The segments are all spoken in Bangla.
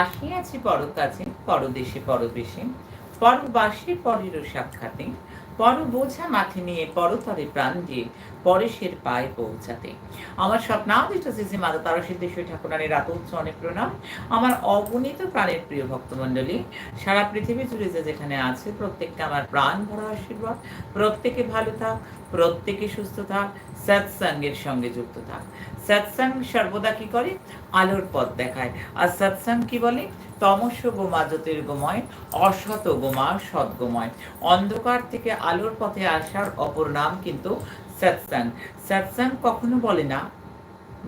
আসিয়াছি পরকাছে, পরদেশে পরবেশে, পরবাসী পরেরও সাক্ষাতে পর বোঝা মাথে নিয়ে পরতরে প্রাণ দিয়ে পরেশের পায়ে পৌঁছাতে। আমার স্বপ্নাদিষ্ট শ্রী মাতা তারা সিদ্ধেশ্বরী ঠাকুরানের রাত উচ্চ অনেক প্রণাম। আমার অগণিত প্রাণের প্রিয় ভক্তমণ্ডলী, সারা পৃথিবী জুড়ে যে যেখানে আছে, প্রত্যেককে আমার প্রাণ ভরা আশীর্বাদ, প্রত্যেকে ভালো থাক প্রত্যেকে সুস্থ থাক, সৎসঙ্গের সঙ্গে যুক্ত থাক। সৎসঙ্গ সর্বদা কি করে? আলোর পথ দেখায়। আর সৎসঙ্গ কি বলে? তমস্য গোমা জ্যোতির্গময় অসত গোমা সদ্গময়। অন্ধকার থেকে আলোর পথে আসার অপর নাম কিন্তু সৎসঙ্গ। সৎসঙ্গ কখনো বলে না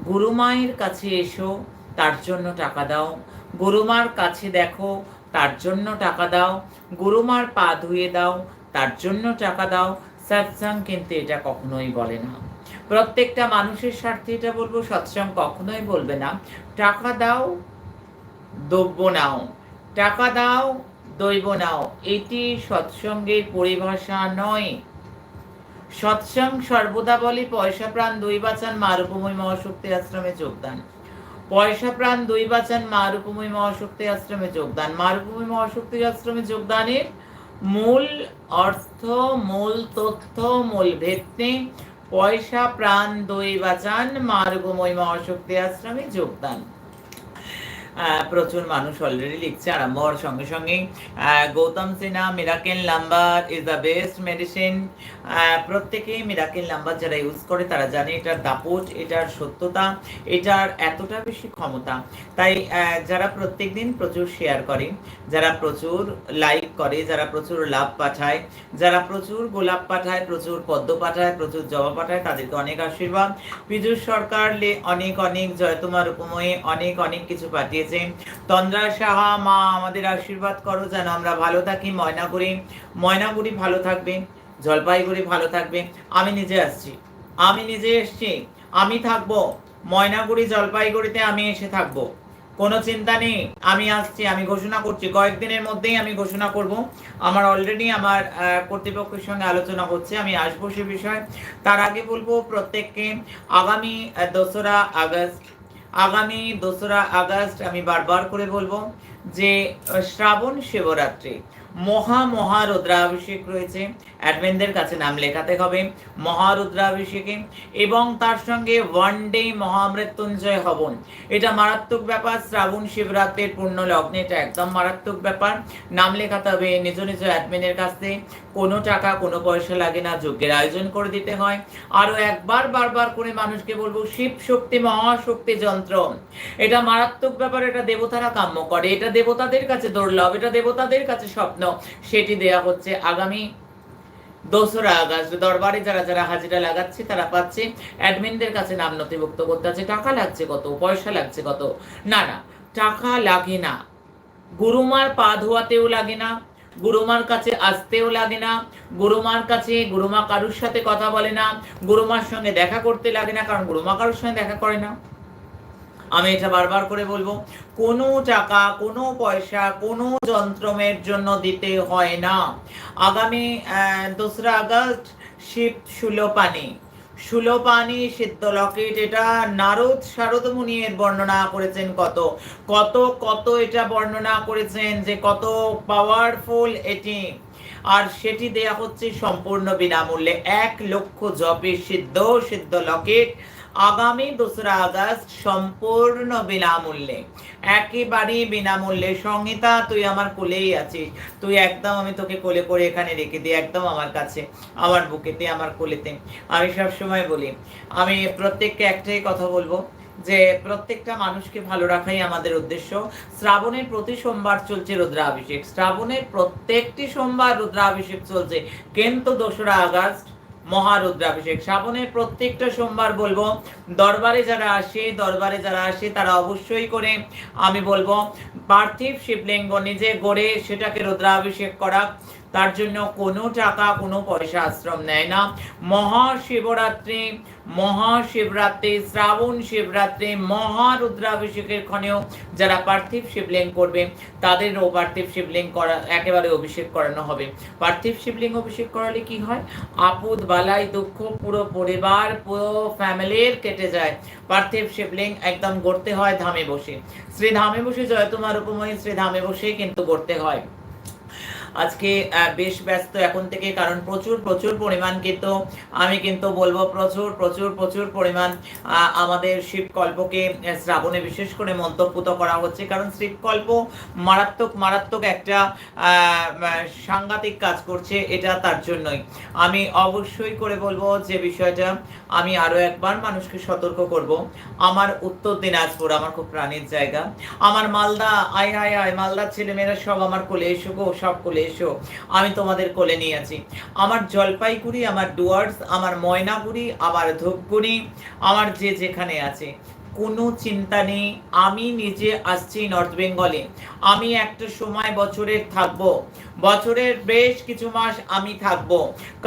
গুরুমায়ের কাছে এসো, তার জন্য টাকা দাও। গুরুমার কাছে দেখো, তার জন্য টাকা দাও। গুরুমার পা ধুয়ে দাও, তার জন্য টাকা দাও। সৎসঙ্গ কিন্তু এটা কখনোই বলে না। প্রত্যেকটা মানুষের স্বার্থে এটা বলব সৎসঙ্গ কখনোই বলবে না। টাকা দাও, দ্রব্য নাও। টাকা দাও, দৈব নাও। এটি সৎসঙ্গের পরিভাষা নয়। সৎসঙ্গ সর্বদা বলে, পয়সা, প্রাণ, দুই, বাঁচান মা রূপময় মহাশক্তি, আশ্রমে যোগদান। পয়সা, প্রাণ, দুই, বাঁচান মা রূপময় মহাশক্তি, আশ্রমে যোগদান। মা রূপময় মহাশক্তি, আশ্রমে যোগদানের মূল অর্থ, মূল তথ্য, মূল ভিত্তি, পয়সা, প্রাণ, দই বাঁচান মার্গময় মহাশক্তি আশ্রমে যোগদান। প্রচুর মানুষ অলরেডি লিখছে, আরম্ভ হওয়ার সঙ্গে সঙ্গে। Gautam Sinha miracle number is the best medicine প্রত্যেকেই মিরাকেল নাম্বার যারা ইউজ করে, তারা জানে এটার দাপট, এটার সত্যতা, এটার এতটা বেশি ক্ষমতা। তাই যারা প্রত্যেকদিন প্রচুর শেয়ার করে, যারা প্রচুর লাইক করে, যারা প্রচুর লাভ পাঠায়, যারা প্রচুর গোলাপ পাঠায়, প্রচুর পদ্ম পাঠায়, প্রচুর জবা পাঠায়, তাদেরকে অনেক আশীর্বাদ। পীযুষ সরকার লে অনেক অনেক জয় তোমার উপময়ে, অনেক অনেক কিছু পাঠিয়েছে। তন্দ্রা সাহা, মা, আমাদের আশীর্বাদ করো যেন আমরা ভালো থাকি, ময়নাগুড়ি ময়নাগুড়ি ভালো থাকবে, জলপাইগুড়ি ভালো থাকবে। আমি নিজে আসছি, আমি নিজে এসছি, আমি থাকব, ময়নাগুড়ি, জলপাইগুড়িতে আমি এসে থাকব। কোনো চিন্তা নেই। আমি আসছি, আমি ঘোষণা করছি। কয়েকদিনের মধ্যেই আমি ঘোষণা করব। আমার অলরেডি আমার কর্তৃপক্ষের সঙ্গে আলোচনা হচ্ছে। আমি আসব সে বিষয়ে। তার আগে বলব প্রত্যেককে, আগামী দোসরা আগস্ট, আগামী দোসরা আগস্ট আমি বারবার করে বলব যে শ্রাবণ শিবরাত্রি। মহা মহা রুদ্রাভিষেক রয়েছে। অ্যাডমিনদের কাছে নাম লেখাতে হবে মহারুদ্রাভিষেকে এবং তার সঙ্গে ওয়ান ডে মহামৃত্যুঞ্জয় হবন। এটা মারাত্মক ব্যাপার, শ্রাবণ শিবরাত্রির পূর্ণ লগ্নে এটা একদম মারাত্মক ব্যাপার। নাম লেখাতে হবে নিজ নিজ অ্যাডমিনের কাছে কোনো টাকা, কোনো পয়সা লাগে না, যজ্ঞের আয়োজন করে দিতে হয়। আরও একবার, বারবার করে মানুষকে বলব, শিব শক্তি, মহাশক্তি যন্ত্র। এটা মারাত্মক ব্যাপার, এটা দেবতারা কাম্য করে। এটা দেবতাদের কাছে দুর্লভ, এটা দেবতাদের কাছে স্বপ্ন। সেটি দেয়া হচ্ছে আগামী দোসরা আগস্ট। দরবারে যারা যারা হাজিরা লাগাচ্ছে, তারা পাচ্ছে অ্যাডমিনদের কাছে নাম নথিভুক্ত করতে আছে। টাকা লাগছে কত? পয়সা লাগছে কত? না না, টাকা লাগে না। গুরুমার পা ধোয়াতেও লাগে না, গুরুমার কাছে আসতেও লাগে না, গুরুমার কাছে গুরুমা কারুর সাথে কথা বলে না, গুরুমার সঙ্গে দেখা করতে লাগে না, কারণ গুরুমা কারুর সঙ্গে দেখা করে না। আমি এটা বারবার করে বলব, কোনো টাকা, কোনো পয়সা, কোনো যন্ত্রমের জন্য দিতে হয় না। আগামী দোসরা আগস্ট শিব সুলোপানি। সুলোপানি, সিদ্ধ লকেট, এটা নারদ শারদ মুনি এর বর্ণনা করেছেন কত? কত কত এটা বর্ণনা করেছেন যে কত পাওয়ারফুল এটি। আর সেটি দেয়া হচ্ছে সম্পূর্ণ বিনামূল্যে। এক লক্ষ জপে সিদ্ধ সিদ্ধ লকেট। আগামী দোসরা আগস্ট সম্পূর্ণ বিনামূল্যে একেবারেই বিনামূল্যে। সংহিতা তুই আমার কোলেই আছিস। তুই একদম আমি তোকে কোলে করে এখানে রেখে দিই, একদম আমার কাছে, আমার বুকেতে আমার কোলেতে। আমি সব সময় বলি, আমি প্রত্যেককে একটাই কথা বলব যে, প্রত্যেকটা মানুষকে ভালো রাখাই আমাদের উদ্দেশ্য। শ্রাবণের প্রতি সোমবার চলছে রুদ্রাভিষেক। শ্রাবণের প্রত্যেকটি সোমবার রুদ্রাভিষেক চলছে। কিন্তু দোসরা আগস্ট মহারুদ্রাভিষেক। শ্রাবণের প্রত্যেকটা সোমবার বলব, দরবারে যারা আসে, দরবারে যারা আসে, তারা অবশ্যই করে আমি বলব, পার্থিব শিবলিঙ্গ নিজে গড়ে সেটাকে রুদ্রাভিষেক করা। তার জন্য কোনো টাকা, কোনো পয়সা আশ্রম নেয় না। মহাশিবরাত্রি মহাশিবরাত্রি, শ্রাবণ শিবরাত্রি, মহারুদ্রাভিষেকের ক্ষণেও যারা পার্থিব শিবলিঙ্গ করবে, তাদেরও পার্থিব শিবলিঙ্গ করা, একেবারে অভিষেক করানো হবে। পার্থিব শিবলিঙ্গ অভিষেক করালে কি হয়? আপদ, বালাই, দুঃখ, পুরো পরিবার, পুরো ফ্যামিলির কেটে যায়। পার্থিব শিবলিঙ্গ একদম গড়তে হয় ধামে বসে। শ্রী ধামে বসে জয় তোমার উপময় শ্রী ধামে বসে কিন্তু গড়তে হয়। আজকে বেশ ব্যস্ত এখন থেকে, কারণ প্রচুর প্রচুর পরিমাণ কিন্তু, আমি কিন্তু বলব প্রচুর প্রচুর প্রচুর পরিমাণ আমাদের শিবকল্পকে শ্রাবণে বিশেষ করে মন্তব্যত করা হচ্ছে। কারণ শিবকল্প মারাত্মক মারাত্মক একটা সাংঘাতিক কাজ করছে এটা তার জন্যই। আমি অবশ্যই করে বলব যে বিষয়টা আমি আরও একবার মানুষকে সতর্ক করব। আমার উত্তর দিনাজপুর আমার খুব প্রাণের জায়গা। আমার মালদা, আয় আয় আয়, মালদার ছেলেমেয়েরা সব আমার কোলে এসো গো, সব কোলে এসো। আমি তোমাদের কোলে নিয়ে আছি। আমার জলপাইগুড়ি, আমার ডুয়ার্স, আমার ময়নাগুড়ি, আমার ধূপগুড়ি, আমার যে যেখানে আছে। কোনো চিন্তা নেই, আমি নিজে আসছি নর্থ বেঙ্গলে। আমি একটা সময় বছরের থাকব। বছরের বেশ কিছু মাস আমি থাকব।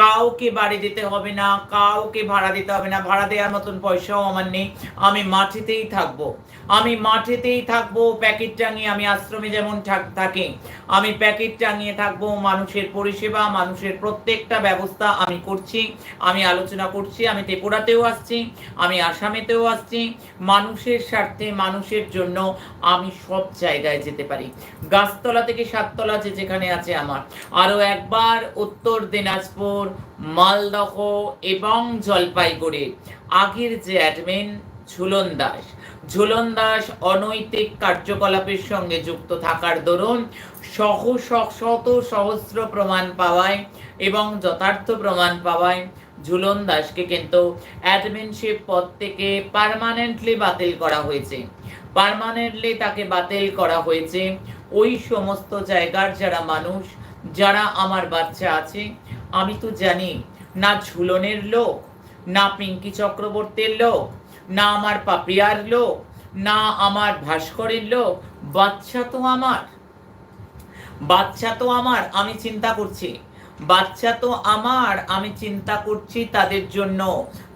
কাউকে বাড়ি দিতে হবে না, কাউকে ভাড়া দিতে হবে না, ভাড়া দেওয়ার মতন পয়সাও আমার নেই, আমি মাটিতেই থাকব। আমি মাটিতেই থাকব, প্যাকেট টাঙিয়ে আমি আশ্রমে যেমন থাকি আমি প্যাকেট টাঙিয়ে থাকব, মানুষের পরিষেবা, মানুষের প্রত্যেকটা ব্যবস্থা আমি করছি, আমি আলোচনা করছি, আমি ত্রিপুরাতেও আসছি, আমি আসামেতেও আসছি। মানুষের স্বার্থে, মানুষের জন্য আমি সব জায়গায় যেতে পারি। গাছতলা থেকে সাততলা যে যেখানে আছে আমার। আরও একবার উত্তর দিনাজপুর, মালদহ এবং জলপাইগুড়ি। আগের যে অ্যাডমিন ঝুলন দাস। ঝুলন দাস অনৈতিক কার্যকলাপের সঙ্গে যুক্ত থাকার দরুন সহ শত সহস্র প্রমাণ পাওয়ায় এবং যথার্থ প্রমাণ পাওয়ায় ঝুলন দাসকে কিন্তু অ্যাডমিনশিপ পদ থেকে পার্মানেন্টলি বাতিল করা হয়েছে। পার্মানেন্টলি তাকে বাতিল করা হয়েছে। ওই সমস্ত জায়গার যারা মানুষ, যারা আমার বাচ্চা আছে, আমি তো জানি, না ঝুলনের লোক, না পিঙ্কি চক্রবর্তীর লোক, না আমার পাপিয়ার লোক, না আমার ভাস্করের লোক, বাচ্চা তো আমার। বাচ্চা তো আমার, আমি চিন্তা করছি। বাচ্চা তো আমার, আমি চিন্তা করছি তাদের জন্য।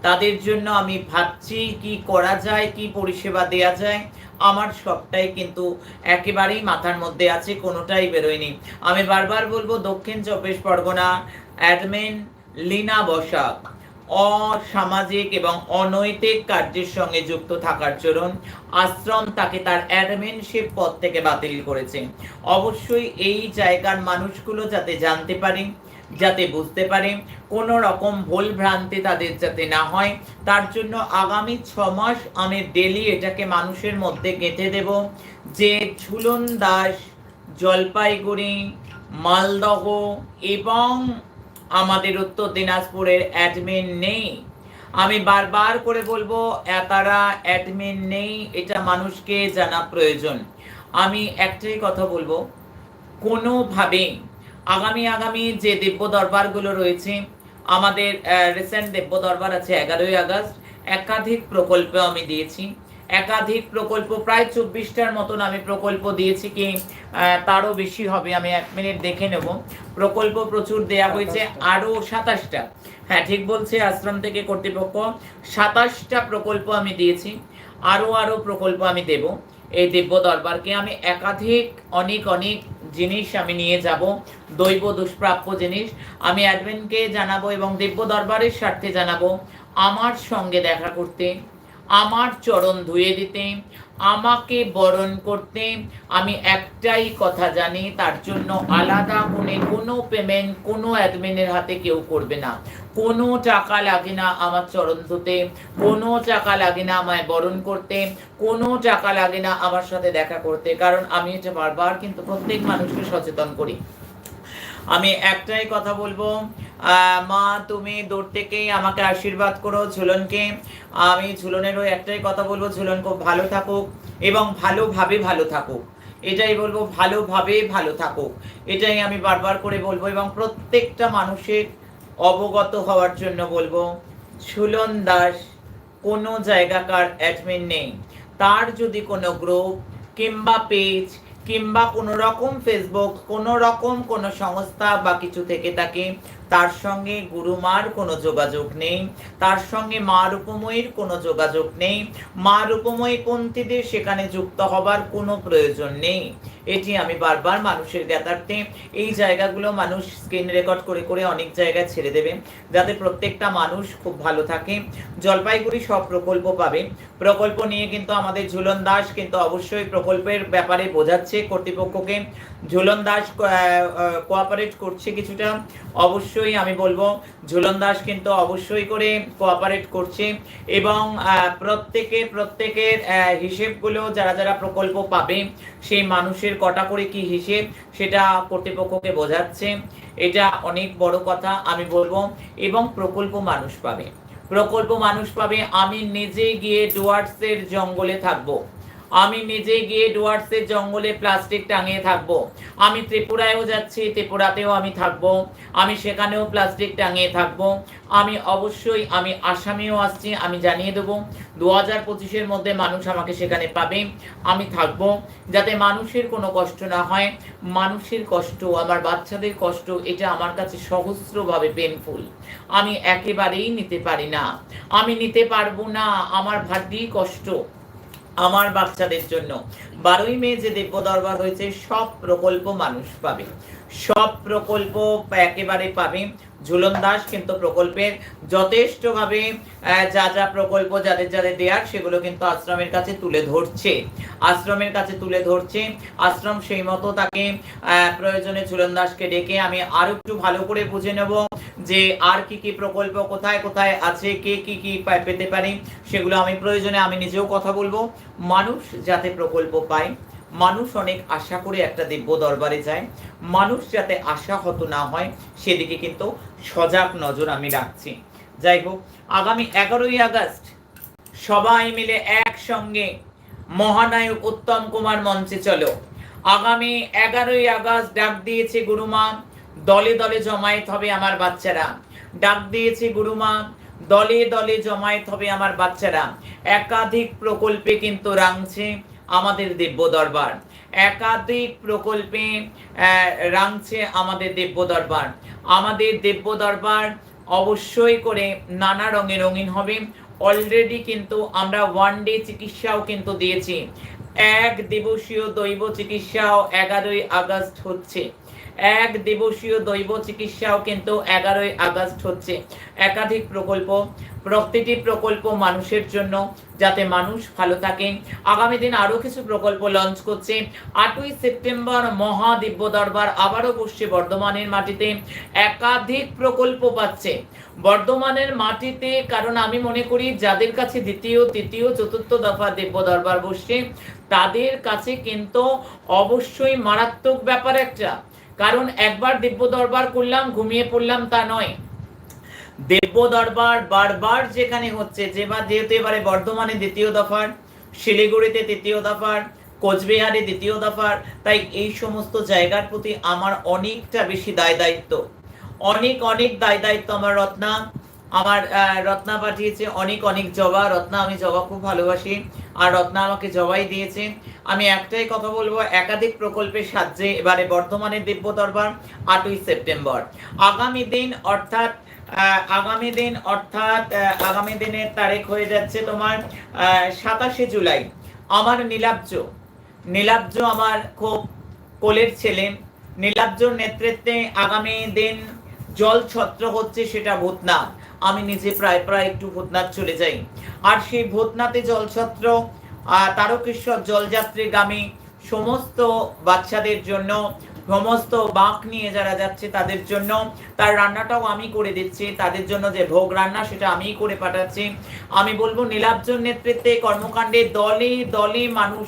তাদের জন্য আমি ভাবছি কি করা যায়, কি পরিষেবা দেয়া যায়, আমার সবটাই কিন্তু একেবারেই মাথার মধ্যে আছে, কোনোটাই বেরোয়নি। আমি বারবার বলব, দক্ষিণ চব্বিশ পরগনা অ্যাডমিন লিনা বসাক, অসামাজিক এবং অনৈতিক কার্যের সঙ্গে যুক্ত থাকার জন্য আশ্রম তাকে তার অ্যাডমিনশিপ পদ থেকে বাতিল করেছে। অবশ্যই এই জায়গার মানুষগুলো যাতে জানতে পারে যাতে বুঝতে পারে কোনো রকম ভুল ভ্রান্তি তাদের যাতে না হয়। তার জন্য আগামী ছ মাস আমি ডেলি এটাকে মানুষের মধ্যে গেঁথে দেব যে ঝুলন দাস, জলপাইগুড়ি, মালদহ এবং আমাদের উত্তর দিনাজপুরের অ্যাডমিন নেই। আমি বারবার করে বলব এ তারা অ্যাডমিন নেই, এটা মানুষকে জানা প্রয়োজন। আমি একটাই কথা বলব কোনোভাবে আগামী আগামী যে দিব্য দরবারগুলো রয়েছে আমাদের রিসেন্ট দিব্য দরবার আছে এগারোই আগস্ট। একাধিক প্রকল্প আমি দিয়েছি। একাধিক প্রকল্প প্রায় চব্বিশটার মতন আমি প্রকল্প দিয়েছি কি তারও বেশি হবে আমি এক মিনিট দেখে নেব। প্রকল্প প্রচুর দেয়া হয়েছে আরও সাতাশটা। হ্যাঁ ঠিক বলছে আশ্রম থেকে কর্তৃপক্ষ সাতাশটা প্রকল্প আমি দিয়েছি আরও আরও প্রকল্প আমি দেব। এই দিব্য দরবারকে আমি একাধিক অনেক অনেক জিনিস আমি নিয়ে যাব, দৈব দুষ্প্রাপ্য জিনিস। আমি অ্যাডমিনকে জানাব এবং দিব্য দরবারের স্বার্থে জানাব, আমার সঙ্গে দেখা করতে। আমার চরণ ধুয়ে দিতে, আমাকে বরণ করতে। আমি একটাই কথা জানি, তার জন্য আলাদা করে কোনো পেমেন্ট, কোনো অ্যাডমিনের হাতে কেউ করবে না। কোনো টাকা লাগে না আমার চরণ ধুতে, কোনো টাকা লাগে না আমায় বরণ করতে, কোনো টাকা লাগে না আমার সাথে দেখা করতে, কারণ আমি এটা বারবার কিন্তু প্রত্যেক মানুষকে সচেতন করি। আমি একটাই কথা বলব মা, তুমি দূর থেকেই আমাকে আশীর্বাদ করো ঝুলনকে। আমি ঝুলনেরও একটাই কথা বলব, ঝুলন খুব ভালো থাকুক এবং ভালোভাবে ভালো থাকুক। এটাই বলব, ভালোভাবে ভালো থাকুক। এটাই আমি বারবার করে বলব এবং প্রত্যেকটা মানুষের অবগত হওয়ার জন্য বলব, ঝুলন দাস কোনো জায়গাকার অ্যাডমিন নেই। তার যদি কোনো গ্রুপ কিংবা পেজ কিংবা কোনো রকম ফেসবুক কোনো রকম কোনো সংস্থা বা কিছু থেকে থাকে, তার সঙ্গে গুরুমার কোনো যোগাযোগ নেই, তার সঙ্গে মা রূপময়ীর কোনো যোগাযোগ নেই মা রূপময়ী পন্থীদের সেখানে যুক্ত হবার কোনো প্রয়োজন নেই। এটি আমি বারবার মানুষের জ্ঞাতার্থে। এই জায়গাগুলো মানুষ স্ক্রিন রেকর্ড করে করে অনেক জায়গায় ছেড়ে দেবে, যাতে প্রত্যেকটা মানুষ খুব ভালো থাকে। জলপাইগুড়ি সব প্রকল্প পাবে। প্রকল্প নিয়ে কিন্তু আমাদের ঝুলন দাস কিন্তু অবশ্যই প্রকল্পের ব্যাপারে বোঝাচ্ছে কর্তৃপক্ষকে। ঝুলন দাস কোঅপারেট করছে কিছুটা। অবশ্যই আমি বলব, ঝুলন দাস কিন্তু অবশ্যই করে কোঅপারেট করছে এবং প্রত্যেকে, প্রত্যেকের হিসেবগুলো যারা যারা প্রকল্প পাবে, সেই মানুষের কটা করে কি হিসেব সেটা কর্তৃপক্ষকে বোঝাচ্ছে। এটা অনেক বড় কথা, আমি বলব। এবং প্রকল্প মানুষ পাবে। প্রকল্প মানুষ পাবে, আমি নিজে গিয়ে ডুয়ার্সের জঙ্গলে থাকব। আমি নিজে গিয়ে ডুয়ার্সের জঙ্গলে প্লাস্টিক টাঙিয়ে থাকব। আমি ত্রিপুরায়ও যাচ্ছি, ত্রিপুরাতেও আমি থাকব। আমি সেখানেও প্লাস্টিক টাঙিয়ে থাকব। আমি অবশ্যই, আমি আসামেও আসছি, আমি জানিয়ে দেবো। দু হাজার পঁচিশের মধ্যে মানুষ আমাকে সেখানে পাবে। আমি থাকব। যাতে মানুষের কোনো কষ্ট না হয়। মানুষের কষ্ট, আমার বাচ্চাদের কষ্ট, এটা আমার কাছে সহস্রভাবে পেনফুল আমি একেবারেই নিতে পারি না। আমি নিতে পারব না। আমার ভাগ্যেই কষ্ট। আমার বাচ্চাদের জন্য। বারোই মে যে দিব্য দরবার হয়েছে সব প্রকল্প মানুষ পাবে। সব প্রকল্প একেবারে পাবে। ঝুলন দাস কিন্তু প্রকল্পের যথেষ্টভাবে যা যা প্রকল্প যাদের যাদের দেয়ার সেগুলো কিন্তু আশ্রমের কাছে তুলে ধরছে। আশ্রমের কাছে তুলে ধরছে। আশ্রম সেই মতো তাকে প্রয়োজনে ঝুলন দাসকে ডেকে আমি আরও একটু ভালো করে বুঝে নেব যে আর কি কি প্রকল্প কোথায় কোথায় আছে, কে কি কি পেতে পারি, সেগুলো আমি প্রয়োজনে আমি নিজেও কথা বলব। মানুষ যাতে প্রকল্প পায় মানুষ অনেক আশা করে একটা দিব্য দরবারে যায়। মানুষ যাতে আশাহত না হয়, সেদিকে কিন্তু সজাগ নজর আমি রাখছি। যাই হোক, আগামী এগারোই আগস্ট সবাই মিলে একসঙ্গে মহানায়ক উত্তম কুমার মঞ্চে চলো। আগামী এগারোই আগস্ট ডাক দিয়েছে গুরুমা দলে দলে জমায়েত হবে আমার বাচ্চারা। ডাক দিয়েছে গুরুমা দলে দলে জমায়েত হবে আমার বাচ্চারা। একাধিক প্রকল্পে কিন্তু রাংছে আমাদের দিব্য দরবার একাধিক প্রকল্পে রাঙছে আমাদের দিব্য দরবার আমাদের দিব্য দরবার অবশ্যই করে নানা রঙে রঙিন হবে। অলরেডি কিন্তু আমরা ওয়ান ডে চিকিৎসাও কিন্তু দিয়েছি। এক দিবসীয় দৈব চিকিৎসাও এগারোই আগস্ট হচ্ছে। এক দিবসীয় দৈব চিকিৎসাও কিন্তু এগারোই আগস্ট হচ্ছে। একাধিক প্রকল্প, প্রতিটি প্রকল্প মানুষের জন্য যাতে মানুষ ভালো থাকে। আগামী দিন আরও কিছু প্রকল্প লঞ্চ করছে। আটই সেপ্টেম্বর মহা দিব্য দরবার আবারও বসছে বর্ধমানের মাটিতে। একাধিক প্রকল্প পাচ্ছে। বর্ধমানের মাটিতে, কারণ আমি মনে করি যাদের কাছে দ্বিতীয়, তৃতীয়, চতুর্থ দফা দিব্য দরবার বসছে, তাদের কাছে কিন্তু অবশ্যই মারাত্মক ব্যাপার একটা। কারণ একবার দিব্য দরবার করলাম, ঘুমিয়ে পড়লাম তা নয়। দেব্য দরবার বারবার যেখানে হচ্ছে যেবার যেহেতু এবারে বর্ধমানে দ্বিতীয় দফার, শিলিগুড়িতে তৃতীয় দফার, কোচবিহারে দ্বিতীয় দফার, তাই এই সমস্ত জায়গার প্রতি আমার অনেকটা বেশি দায় দায়িত্ব। অনেক অনেক দায় দায়িত্ব আমার রত্না। আমার রত্না পাঠিয়েছে অনেক অনেক জবা। রত্না, আমি জবা খুব ভালোবাসি। আর রত্না আমাকে জবাই দিয়েছে। আমি একটাই কথা বলব, একাধিক প্রকল্পের সাহায্যে এবারে বর্ধমানের দিব্য দরবার আটই সেপ্টেম্বর। আগামী দিন অর্থাৎ আগামী দিন অর্থাৎ আগামী দিনের তারিখ হয়ে যাচ্ছে তোমার সাতাশে জুলাই। আমার নীলাব্জ নীলাব্জ আমার খুব কোলের ছেলে। নীলাব্জর নেতৃত্বে আগামী দিন জল ছত্র হচ্ছে সেটা ভূতনাথ। আমি নিজে প্রায় প্রায় একটু ভূতনাথ চলে যাই। আর সেই ভূতনাথে জলছত্র তারকেশ্বর জলযাত্রীগামী সমস্ত বাচ্চাদের জন্য, সমস্ত বাঁক নিয়ে যারা যাচ্ছে তাদের জন্য, তার রান্নাটাও আমি করে দিচ্ছি, তাদের জন্য যে ভোগ রান্না সেটা আমিই করে পাঠাচ্ছি। আমি বলব নীলাব্জর নেতৃত্বে কর্মকাণ্ডে দলে দলে মানুষ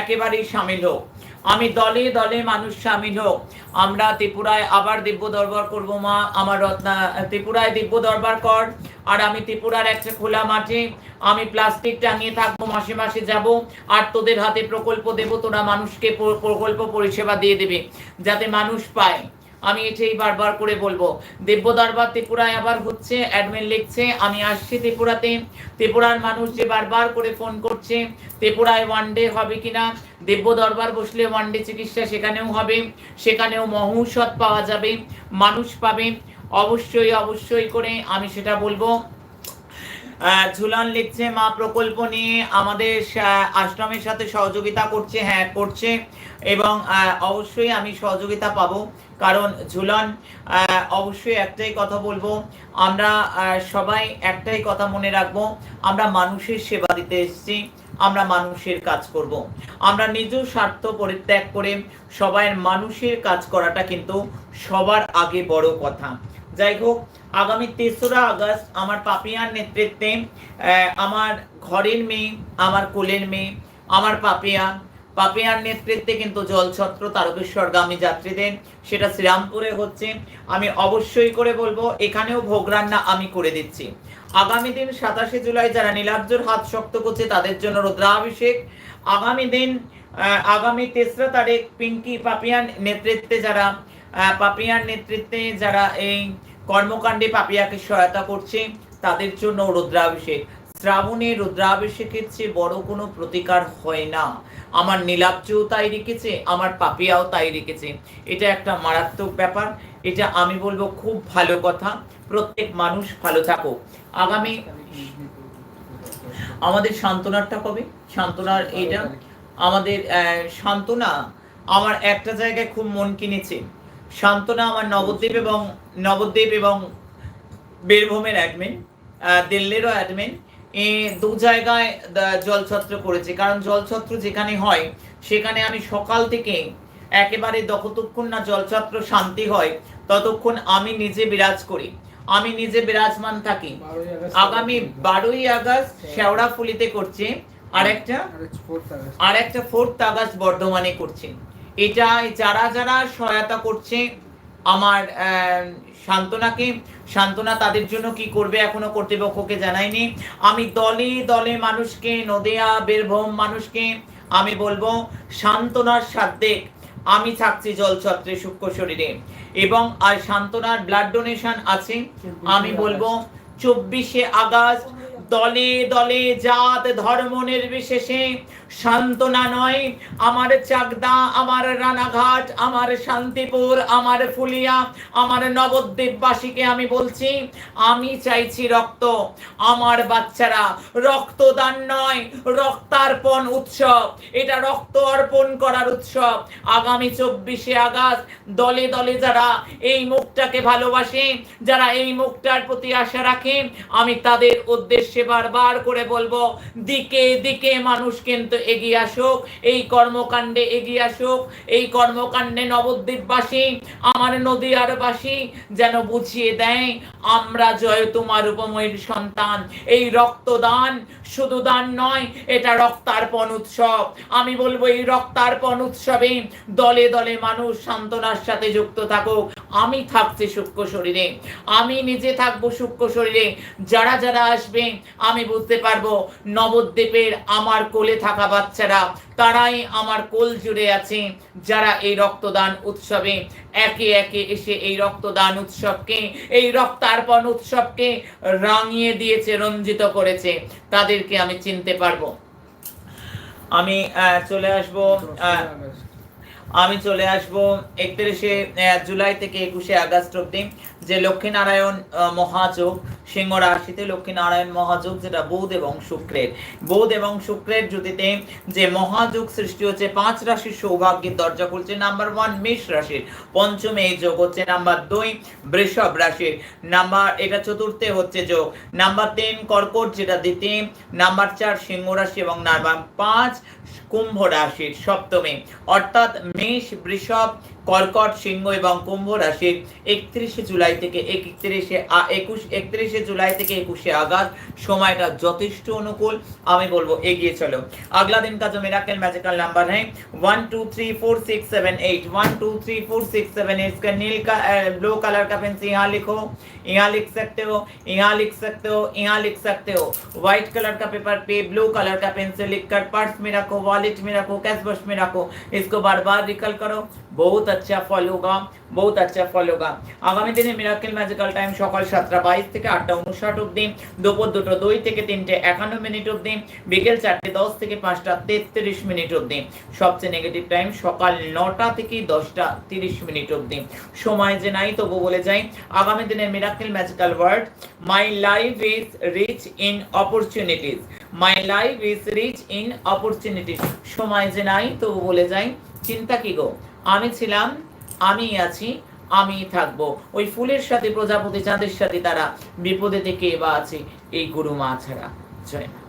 একেবারেই সামিল হোক। আমি দলে দলে মানুষ সামিল হোক। আমরা ত্রিপুরায় আবার দিব্য দরবার করব, মা, আমার রত্না, ত্রিপুরায় দিব্য দরবার কর। আর আমি ত্রিপুরার একটা খোলা মাঠে, আমি প্লাস্টিক টাঙিয়ে থাকব, মাসে মাসে যাব। আর তোদের হাতে প্রকল্প দেব, তোরা মানুষকে প্রকল্প পরিষেবা দিয়ে দেবে, যাতে মানুষ পায়। আমি এটাই বারবার করে বলব। দিব্য দরবার ত্রিপুরায় আবার হচ্ছে অ্যাডমিন লিখছে, আমি আসছি ত্রিপুরাতে। ত্রিপুরার মানুষ যে বারবার করে ফোন করছে, ত্রিপুরায় ওয়ান ডে হবে কিনা দেব্য দরবার বসলে ওয়ান ডে চিকিৎসা সেখানেও হবে, সেখানেও মহৌষধ পাওয়া যাবে, মানুষ পাবে। অবশ্যই অবশ্যই করে আমি সেটা বলব। ঝুলন লিখছে, মা প্রকল্প নিয়ে আমাদের আশ্রমের সাথে সহযোগিতা করছে। হ্যাঁ করছে। এবং অবশ্যই আমি সহযোগিতা পাবো। কারণ ঝুলন অবশ্যই একটাই কথা বলব আমরা সবাই একটাই কথা মনে রাখব, আমরা মানুষের সেবা দিতে এসেছি, আমরা মানুষের কাজ করব। আমরা নিজ স্বার্থ পরিত্যাগ করে সবাই মানুষের কাজ করাটা কিন্তু সবার আগে বড় কথা যাই হোক, আগামী তেসরা আগস্ট আমার পাপিয়ার নেতৃত্বে আমার ঘরের মেয়ে, আমার কোলের মেয়ে, আমার পাপিয়া পাপিয়ার নেতৃত্বে কিন্তু জলছত্র তারকেশ্বরগামী যাত্রীদের, সেটা শ্রীরামপুরে হচ্ছে। আমি অবশ্যই করে বলব, এখানেও ভোগ রান্না আমি করে দিচ্ছি। আগামী দিন সাতাশে জুলাই যারা নীলাব্জর হাত শক্ত করছে, তাদের জন্য রুদ্রাভিষেক। আগামী দিন আগামী তেসরা তারিখ পিঙ্কি পাপিয়ার নেতৃত্বে যারা পাপিয়ার নেতৃত্বে যারা এই কর্মকাণ্ডে পাপিয়াকে সহায়তা করছে, তাদের জন্য রুদ্রাভিষেক। শ্রাবণে রুদ্রাভিষেকের চেয়ে বড় কোনো প্রতিকার হয় না। আমার নীলাব্জও তাই রেখেছে, আমার পাপিয়াও তাই রেখেছে। এটা একটা মারাত্মক ব্যাপার। এটা আমি বলব খুব ভালো কথা। প্রত্যেক মানুষ ভালো থাকো আগামী আমাদের সান্ত্বনারটা কবে? সান্ত্বনার এইটা। আমাদের সান্ত্বনা আমার একটা জায়গায় খুব মন কিনেছে। সান্ত্বনা আমার নবদ্বীপ এবং নবদ্বীপ এবং বীরভূমের অ্যাডমিন দিল্লিরও অ্যাডমিন দু জায়গায় জলছত্র করেছে। কারণ জলছত্র যেখানে হয় সেখানে আমি সকাল থেকে একেবারে যতক্ষণ না জলছত্র শান্তি হয় ততক্ষণ আমি নিজে বিরাজ করি। আমি নিজে বিরাজমান থাকি। আগামী বারোই আগস্ট শেওড়াফুলিতে করছে। আর একটা আর একটা ফোর্থ আগস্ট বর্ধমানে করছে। এটা যারা যারা সহায়তা করছে আমার সান্ত্বনাকে, সান্ত্বনা তাদের জন্য কি করবে এখনও কর্তৃপক্ষকে জানাইনি। আমি দলে দলে মানুষকে, নদিয়া, বীরভূম মানুষকে আমি বলব, সান্ত্বনার সাধ্যে আমি থাকছি জলছত্রে সূক্ষ্ম শরীরে। এবং, আর সান্ত্বনার ব্লাড ডোনেশন আছে, আমি বলব, চব্বিশে আগস্ট দলে দলে জাত ধর্ম নির্বিশেষে সান্ত্বনা নয়। আমার চাকদা, আমার রানাঘাট, আমার শান্তিপুর, আমার ফুলিয়া, আমার নবদ্বীপবাসীকে আমি বলছি, আমি চাইছি রক্ত। আমার বাচ্চারা, রক্তদান নয়, রক্তার্পণ উৎসব। এটা রক্ত অর্পণ করার উৎসব। আগামী চব্বিশে আগস্ট দলে দলে যারা এই মুখটাকে ভালোবাসে, যারা এই মুখটার প্রতি আশা রাখে, আমি তাদের উদ্দেশ্যে বারবার করে বলব, দিকে দিকে মানুষ কিন্তু এগিয়ে আসুক, এই কর্মকাণ্ডে এগিয়ে আসুক, এই কর্মকাণ্ডে নবদ্বীপবাসী, আমার নদীয়ার বাসী যেন বুঝিয়ে দেয়, আমরা জয় তোমার উপময়ের সন্তান। এই রক্তদান শুধু দান নয়, এটা রক্তার্পণ উৎসব। আমি বলব, এই রক্তার্পণ উৎসবে দলে দলে মানুষ সান্ত্বনার সাথে যুক্ত থাকুক। আমি থাকছি সূক্ষ্ম শরীরে। আমি নিজে থাকব সূক্ষ্ম শরীরে। যারা যারা আসবে, আমি বুঝতে পারব, নবদ্বীপের আমার কোলে থাকা বাচ্চারা, তারাই আমার কোল জুড়ে আছে যারা এই রক্তদান উৎসবে। একে একে এসে এই রক্তদান উৎসবকে, এই রক্তার্পণ উৎসবকে রাঙিয়ে দিয়েছে, রঞ্জিত করেছে। তাদেরকে আমি চিনতে পারব। আমি চলে আসব আমি চলে আসব একত্রিশে জুলাই থেকে একুশে আগস্ট অব্দি যে লক্ষ্মীনারায়ণ মহাযোগ, সিংহ রাশিতে লক্ষ্মীনারায়ণ মহাযোগ, যেটা বুধ এবং শুক্রের। বুধ এবং শুক্রের জ্যোতিতে যে মহাযোগ সৃষ্টি হচ্ছে, পাঁচ রাশির সৌভাগ্যের দরজা খুলছে। নাম্বার ওয়ান মেষ রাশির। পঞ্চমে এই যোগ হচ্ছে। নাম্বার দুই, বৃষভ রাশির। নাম্বার এটা চতুর্থে হচ্ছে যোগ। নাম্বার তিন, কর্কট, যেটা দ্বিতীয়। নাম্বার চার, সিংহ রাশি এবং নাম্বার পাঁচ কুম্ভ রাশির সপ্তমে অর্থাৎ মেষ বৃষভ কর্কট সিংহ এবং কুম্ভ রাশির একত্রিশে জুলাই থেকে একত্রিশে একুশ একত্রিশে জুলাই থেকে একুশে আগস্ট সময়টা যথেষ্ট অনুকূল আমি বলবো এগিয়ে চলো अगला दिन का जो मेराकल मैजिकल नंबर है one two three four six seven eight one two three four six seven eight इसका नील का ब्लू कलर का पेंसिल यहाँ लिखो यहाँ लिख सकते हो यहाँ लिख सकते हो यहाँ लिख सकते हो व्हाइट कलर का पेपर पे ब्लू कलर का पेंसिल लिखकर पर्स में रखो वॉलेट में रखो कैश बॉक्स में रखो इसको बार बार रिकल करो বহুত আচ্ছা ফল হোগা বহুত আচ্ছা ফল হোগা আগামী দিনে মিরাকেল ম্যাজিক্যাল টাইম সকাল সাতটা বাইশ থেকে আটটা উনষাট অব্দি দুপুর দুটো দুই থেকে তিনটে একান্ন মিনিট অব্দি বিকেল চারটে দশ থেকে পাঁচটা তেত্রিশ মিনিট অব্দি সবচেয়ে নেগেটিভ টাইম সকাল নটা থেকে দশটা তিরিশ মিনিট অব্দি সময় যে নাই তবু বলে যাই, আগামী দিনের miracle magical word my life is rich in opportunities my life is rich in opportunities সময় যে নাই তবু বলে যাই, চিন্তা কি গো? আমি ছিলাম আমি আছি আমি থাকব। ওই ফুলের সাথে প্রজাপতি, চাঁদের সাথে তারা বিপদে থেকে বা আছে এই গুরু মা ছাড়া। জয় মা।